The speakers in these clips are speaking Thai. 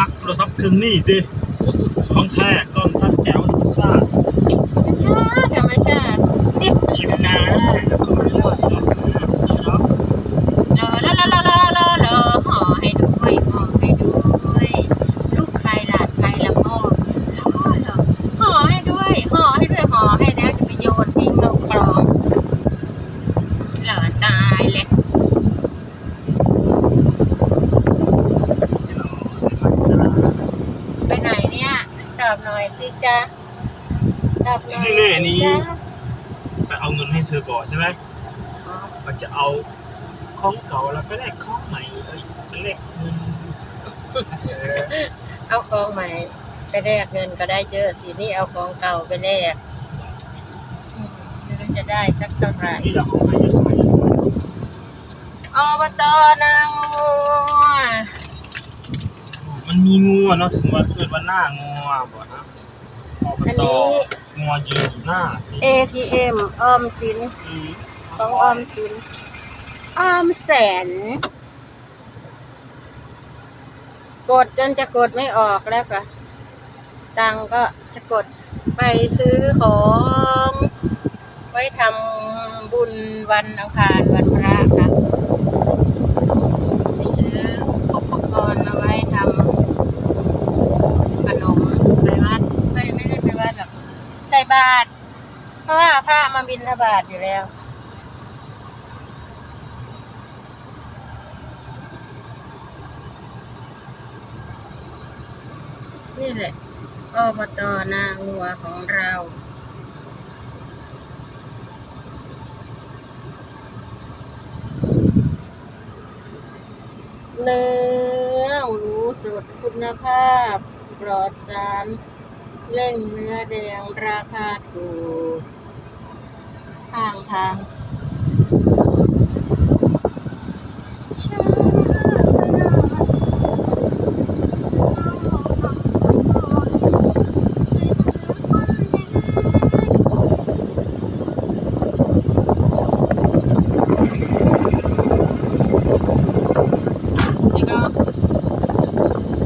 มักโทรศัพท์เครื่องนี้ดิของแท้กล้องชัดแจ๋วธรรมชาติธรรมชาติธรรมชาติเรียบกินนะแล้วก็ไม่เลิกเนาะเนาะ รอรอรอรอรอรอรอห่อให้ด้วยห่อให้ด้วยลูกใครหลานใครละพ่อรอรอห่อให้ด้วยห่อให้ด้วยห่อให้แล้วจะไปโยนทิ้งลงคลองเหลอตายเลย จะรอจะรอ ไปไหนเนี่ยตอบหน่อยสิจ๊ะ ตอบหน่อยนี่แน่นี่จ๊ะไปเอาเงินให้เธอก่อนใช่ไหมอ๋อมันจะเอาของเก่าแล้วไปแลกของใหม่เอ้ยไปแลกเงินเออเอาของใหม่ไปแลกเงินก็ได้เยอะสินี่เอาของเก่าไปแลกอืมไม่รู้จะได้สักเท่าไหร่ นี่เราของใหม่จะขายอบตนางงัวมันมีงูอะเนาะถึงว่าเกิดว่าหน้างูอะบ่นะอบอันตนี้ งูยืนอยู่หน้า ATM ออมสินอืมของออมสินออมแสน กดจนจะกดไม่ออกแล้วก็ตังก็จะกดไปซื้อของ ไว้ทำบุญวันอังคารวันพระค่ะไปซื้ออุปกรณ์เอาไว้ทำขนมไปวัดไปไม่ได้ไปวัดหรอกใส่ บาตรเพราะว่าพระมาบิณฑบาตอยู่แล้ว นี่แหละอบตนางัวของเราเนื้อหมูสดคุณภาพ ปลอดสาร เล่งเนื้อแดงราคาถูกข้างทางชานี่ก็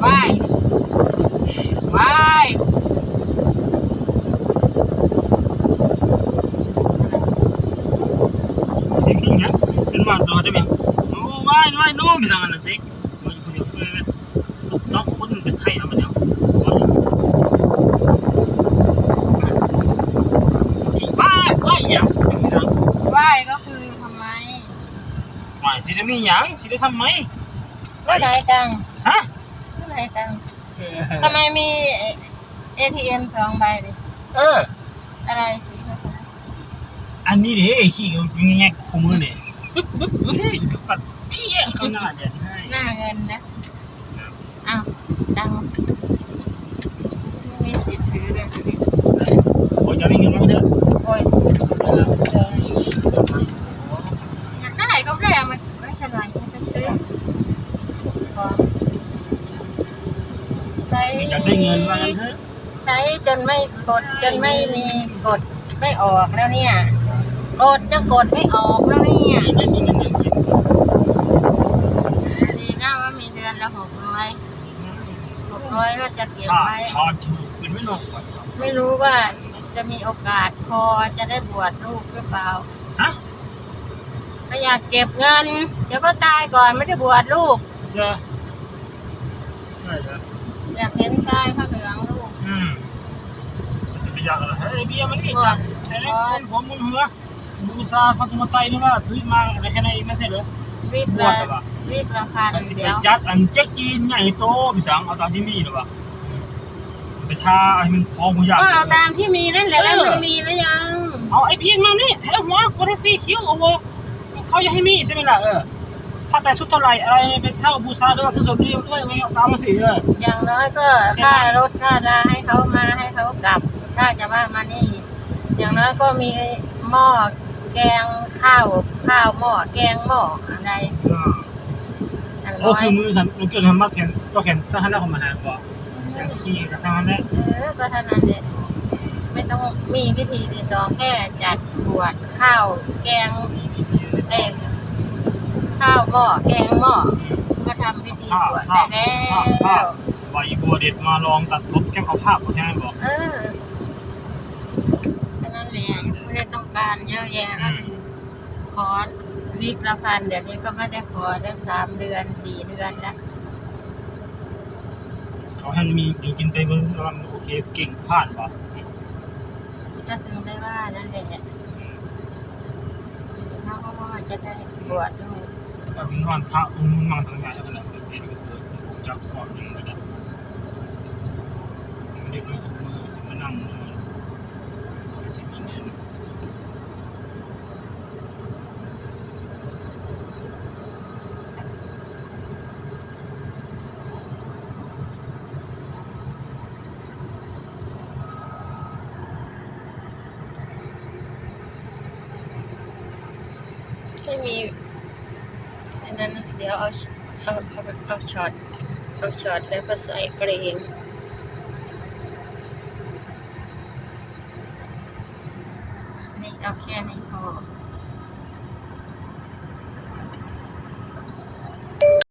ว้ายว้าย เสียงนี่เนี่ยเป็นว่าตัวจะเป็นโอ้ว่ายว่ายโน้ มสั่งอันนั้นเด็กมันอยู่คนเดียวเพื่อนตุ๊กต๊อกคนเป็นไทยเอามาเดียวกี่ว่ายว่ายยังสั่งว้ายก็คือทำไมว่ายสิได้มีหยังสิได้ทำไหมไม่ได้ตังค์ฮะไม่ได้ตังค์ทำไมมี ATM สองใบดิเออ อะไรสีฟ้าอันนี้เด้ไอ้ขี้ก็แง่ๆขมือเนี่ยเฮ้ยจะฟัด เที่ยงข้างหน้าเนี่ยให้หน้าเงินนะอ้าวตังค์ไม่มีสิทธิ์ถือเลยทีนี้โอ้ยจะได้เงินมาเถอะโอ้ยอยากได้ก็ได้เอามาไม่ใช่หน่อยไปซื้อของใช้อยากได้เงินว่างั้นเถอะใช้จนไม่กดจนไม่มีกดไม่ออกแล้วเนี่ย กดจะกดไม่ออกแล้วเนี่ย ไม่มีเงินเดือนกิน ดีนะว่ามีเดือนละหกร้อยหกร้อย ก็จะเก็บถ้าไว้ทอดถูกเป็นไม่ลงกว่าสองไม่รู้ว่าจะมีโอกาสพอจะได้บวชลูกหรือเปล่าฮะไม่อยากเก็บเงิน เดี๋ยวก็ตายก่อนไม่ได้บวชลูกเยอะใช่ครับอยากเห็นชายพระเหลืองลูกอืมมันจะไปอยากอะไรเฮ้ยเบียร์มันนี่ก่อนใช่แล้วผมมึงเหรอบูซาพัทุมาไตนี่ว่าซื้อมาอะไรแค่ไหนไม่ใช่เหรอรีบบวละชหรอวะรีบละพันแต่สิไปเดียวจัดอันเจ๊กจีนใหญ่โตพี่สังเอาตามที่มีหรอวะ ไปทาให้มันพอผู้ใหญ่ก็เอาตามที่มีนั่นแหละแล้วมันมีหรือยัง เอาไอ้เพียงมานี่แถวหัวกูได้สีเขียวโอ้โหเขาอยากให้มีใช่ไหมล่ะเออถ้าแต่ชุดเท่าไหร่อะไรเป็นเช่าบูชาด้วยซื้อสดดีด้วยอะไรเอาตามมาสิเอออย่างน้อยก็ค่ารถค่าลาให้เขามาให้เขากลับ ถ้าจะว่ามานี่ อย่างน้อยก็มีหม้อแกงข้าวข้าวหม้อแกงหม้ออะไรอย่างโอ้น้อยคือมือฉันมันเกิดทำมาแข่งก็แข่งถ้าท่านได้ของมาหากว่าอย่าง ขี่กับทางนั้นแหละเออก็เท่านั้นเองไม่ต้องมีพิธีรีตองแค่จัดบวชข้าวแกงเอ้ยข้าวหม้อแกงหม้อก็ทำพิธีบวชได้แล้วใบบัวเด็ดมาลองตัดลบแก้มเอาภาพของแค่นั้นบอกเออแค่นั้นแหละยังไม่ได้ต้องการเยอะแยะก็ถึงคอร์สวิกละพันเดี๋ยวนี้ก็ไม่ได้ขอตั้งสามเดือนสี่เดือนแล้ว เขาให้มีอยู่กินไปมันมันโอเคเก่งผ่านป่ะก็ถึงได้ว่านั่นแหละเขาก็ว่าจะได้บวชลูกแต่เป็นวันทะมันมังสังหารแล้วกันแหละเป็นก็เกิดผมจับก่อนยังไงนะเด็กมันมือสิมานั่งสิมีเงิน ไม่มีอันนั้นเดี๋ยวเอาเอาเอาเอาช็อตเอาช็อตแล้วก็ใส่เกรงนี่เอาแค่นี้พอ